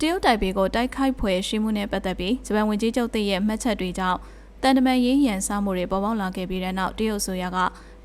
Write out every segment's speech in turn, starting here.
တရုတ်တိုင်ပေကိုတိုက်ခိုက်ဖွယ်ရှိမှုနဲ့ပတ်သက်ပြီးဂျပန်ဝန်ကြီးချုပ်သစ်ရဲ့မှတ်ချက်တွေကြောင့်တန်တမန်ရေးရန်စားမှုတွေပေါ်ပေါက်လာခဲ့ပြီးတဲ့နောက်တရုတ်ဆိုရက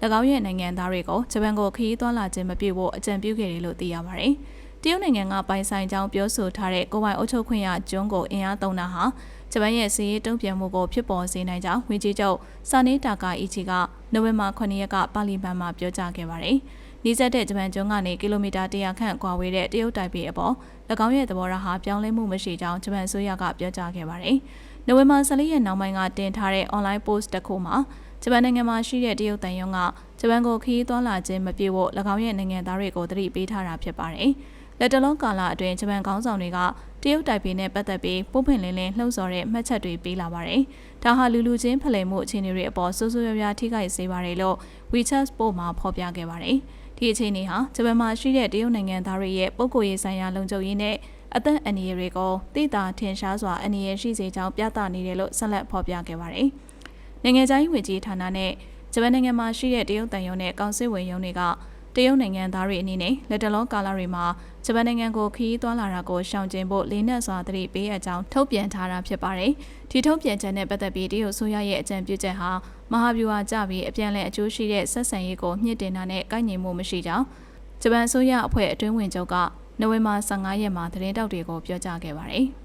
၎င်းရဲ့နိုင်ငံသားတွေကိုဂျပန်ကိုခရီးသွားလာခြင်းမပြုဖို့အကြံပြုခဲ့တယ်လို့သိရပါတယ်။တရုတ်နိုင်ငံကပိုင်ဆိုင်ကြောင်းပြောဆိုထားတဲ့ကိုယ်ပိုင်အုပ်ချုပ်ခွင့်ရကျွန်းကိုအင်အားသုံးတာဟာဂျပန်ရဲ့စီးရေးတုံ့ပြန်မှုကိုဖြစ်ပေါ်စေနိုင်ကြောင်းဝန်ကြီးချုပ်စာနေတာကာအီချီကနိုဝင်ဘာ9ရက်ကပါလီမန်မှာပြောကြားခဲ့ပါတယ်။ နီးစပ်တဲ့ဂျပန်ကျွန်းကနေကီလိုမီတာ100ခန့်ကွာဝေးတဲ့တရုတ်တိုင်ပေအပေါ်၎င်းရဲ့သဘောထားဟာပြောင်းလဲမှုမရှိကြောင်းဂျပန်ဆိုရကပြောကြားခဲ့ပါတယ်။နိုဝင်ဘာ14ရက်နောက်ပိုင်းကတင်ထားတဲ့ online post တစ်ခုမှာဂျပန်နိုင်ငံမှာရှိတဲ့တရုတ်တန်ယုံကဂျပန်ကိုခရီးသွားလာခြင်းမပြုတ်ဖို့၎င်းရဲ့နိုင်ငံသားတွေကိုတတိပေးထားတာဖြစ်ပါတယ်။လက်တလုံးကာလအတွင်းဂျပန်ခေါင်းဆောင်တွေကတရုတ်တိုင်ပေနဲ့ပတ်သက်ပြီးပုံဖွင့်လင်းလင်းလှုံ့ဆော်တဲ့မှတ်ချက်တွေပေးလာပါတယ်။ဒါဟာလူလူချင်းဖလှယ်မှုအခြေအနေတွေအပေါ်ဆိုးဆိုးရွားရွားထိခိုက်စေပါတယ်လို့ WeChat ပို့မှာဖော်ပြခဲ့ပါတယ်။ ဒီအခြေအနေဟာဂျပန်မှာရှိတဲ့တရုတ်နိုင်ငံသားတွေရဲ့ပုံကိုယ်ရေးဆိုင်ရာလုံခြုံရေးနဲ့အသက်အန္တရာယ်တွေကိုသိတာထင်ရှားစွာအန္တရာယ်ရှိစေကြောင်းပြသနေတယ်လို့ဆက်လက်ဖော်ပြခဲ့ပါတယ်။နိုင်ငံခြားရေးဝန်ကြီးဌာနနဲ့ဂျပန်နိုင်ငံမှာရှိတဲ့တရုတ်တန်ယုံနဲ့ကောင်စစ်ဝင်ယုံတွေက တရုတ်နိုင်ငံသားတွေအနေနဲ့လက်တလုံးကာလတွေမှာဂျပန်နိုင်ငံကိုခရီးသွားလာတာကိုရှောင်ကျဉ်ဖို့လေးနက်စွာသတိပေးအပ်ကြောင်းထုတ်ပြန်ထားတာဖြစ်ပါတယ်။ဒီထုတ်ပြန်ချက်နဲ့ပတ်သက်ပြီးတရုတ်ဆိုရရဲ့အကြံပြုချက်ဟာမဟာဗျူဟာကြပြီးအပြန်အလှန်အကျိုးရှိတဲ့ဆက်ဆံရေးကိုမြင့်တင်တာနဲ့ကိုက်ညီမှုမရှိကြောင်းဂျပန်ဆိုရအဖွဲ့အတွင်းဝင်ချုပ်ကနိုဝင်ဘာ15ရက်မှာသတင်းတောက်တွေကိုပြောကြားခဲ့ပါတယ်။